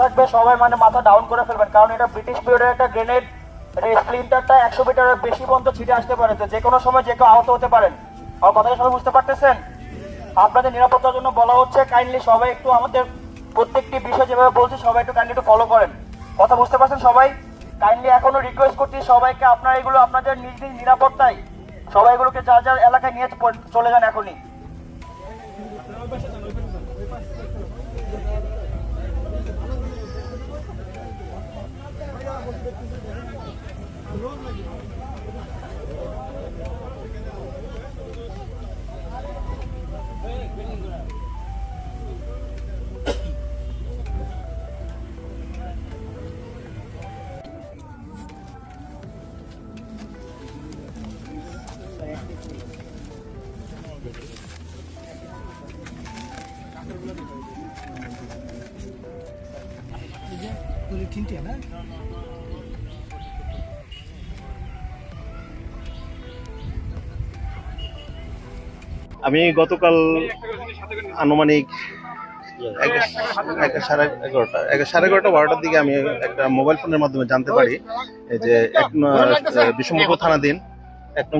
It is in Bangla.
থাকবে, সবাই মানে মাথা ডাউন করে ফেলবেন। কারণ এটা ব্রিটিশ পিরিয়ডের একটা গ্রেনেড স্প্লিন্টারটা একশো মিটারের বেশি পর্যন্ত ছিটে আসতে পারে। তো যে কোনো সময় যে কেউ আহত হতে পারেন। আমার কথাটা সবাই বুঝতে পারতেছেন? আপনাদের নিরাপত্তার জন্য বলা হচ্ছে কাইন্ডলি সবাই একটু আমাদের প্রত্যেকটি বিষয় যেভাবে বলছি, সবাই একটু কাইন্ডলি একটু ফলো করেন। কথা বুঝতে পারছেন সবাই? কাইন্ডলি এখনও রিকোয়েস্ট করছি, সবাইকে আপনারা এগুলো আপনাদের নিজ নিজ নিরাপত্তায়, সবাই এগুলোকে যার যার এলাকায় নিয়ে চলে যান এখনই। তিনটে না আমি গতকাল আনুমানিক সাড়ে এগারোটা সাড়ে এগারোটা, বারোটার দিকে আমি একটা মোবাইল ফোনের মাধ্যমে জানতে পারি যে এক ন- বিষ্ণুপুর থানাধীন